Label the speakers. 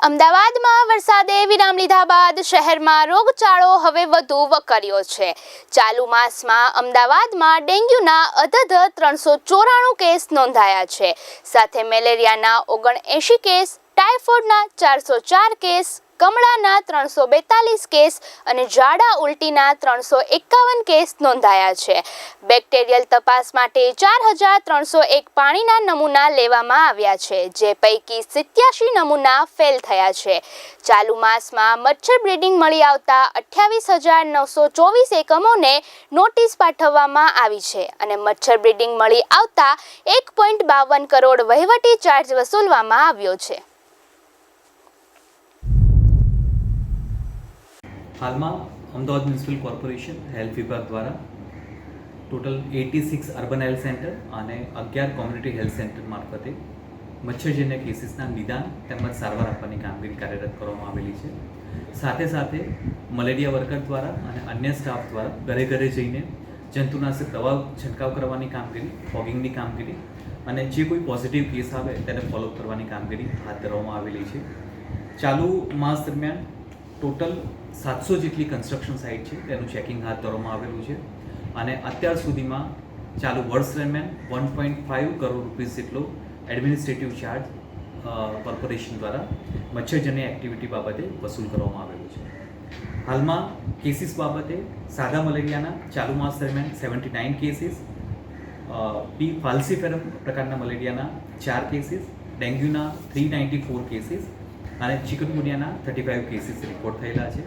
Speaker 1: અમદાવાદમાં વરસાદે વિરામ લીધા બાદ શહેરમાં રોગચાળો હવે વધુ વકર્યો છે. ચાલુ માસમાં અમદાવાદમાં ડેન્ગ્યુના અધધ ત્રણસો ચોરાણું કેસ નોંધાયા છે. સાથે મેલેરિયાના ઓગણએંશી કેસ, ટાઇફોઇડના ચારસો ચાર કેસ કમળાના ત્રણસો બેતાલીસ કેસ અને ઝાડા ઉલટીના ત્રણસો એકાવન કેસ નોંધાયા છે. બેક્ટેરિયલ તપાસ માટે ચાર હજાર ત્રણસો એક પાણીના નમૂના લેવામાં આવ્યા છે, જે પૈકી સિત્યાસી નમૂના ફેલ થયા છે. ચાલુ માસમાં મચ્છર બ્રીડિંગ મળી આવતા અઠ્યાવીસ હજાર નવસો ચોવીસ એકમોને નોટિસ પાઠવવામાં આવી છે અને મચ્છર બ્રીડિંગ મળી આવતા એક પોઈન્ટ બાવન કરોડ વહીવટી ચાર્જ વસૂલવામાં આવ્યો છે.
Speaker 2: હાલમાં અમદાવાદ મ્યુનિસિપલ કોર્પોરેશન હેલ્થ વિભાગ દ્વારા total eighty six urban health centre અને અગિયાર કોમ્યુનિટી હેલ્થ સેન્ટર મારફતે મચ્છરજન્ય કેસીસના નિદાન તેમજ સારવાર આપવાની કામગીરી કાર્યરત કરવામાં આવેલી છે. સાથે સાથે મલેરિયા વર્કર દ્વારા અને અન્ય સ્ટાફ દ્વારા ઘરે ઘરે જઈને જંતુનાશક દવા છંટકાવ કરવાની કામગીરી, ફોગિંગની કામગીરી અને જે કોઈ પોઝિટિવ કેસ આવે તેને ફોલોઅપ કરવાની કામગીરી હાથ ધરવામાં આવેલી છે. ચાલુ માસ દરમિયાન ટોટલ સાતસો જેટલી કન્સ્ટ્રક્શન સાઇટ છે, તેનું ચેકિંગ હાથ ધરવામાં આવેલું છે. અને અત્યાર સુધીમાં ચાલુ વર્ષ દરમિયાન one point five crore rupees જેટલો એડમિનિસ્ટ્રેટિવ ચાર્જ કોર્પોરેશન દ્વારા મચ્છરજન્ય એક્ટિવિટી બાબતે વસૂલ કરવામાં આવેલો છે. હાલમાં કેસીસ બાબતે સાદા મલેરિયાના ચાલુ માસ દરમિયાન seventy nine cases B falciparum પ્રકારના મલેરિયાના ચાર કેસીસ ડેન્ગ્યુના થ્રી નાઇન્ટી ફોર કેસીસ અને ચિકનગુનિયાના થર્ટી ફાઇવ કેસીસ રિપોર્ટ થયેલા છે.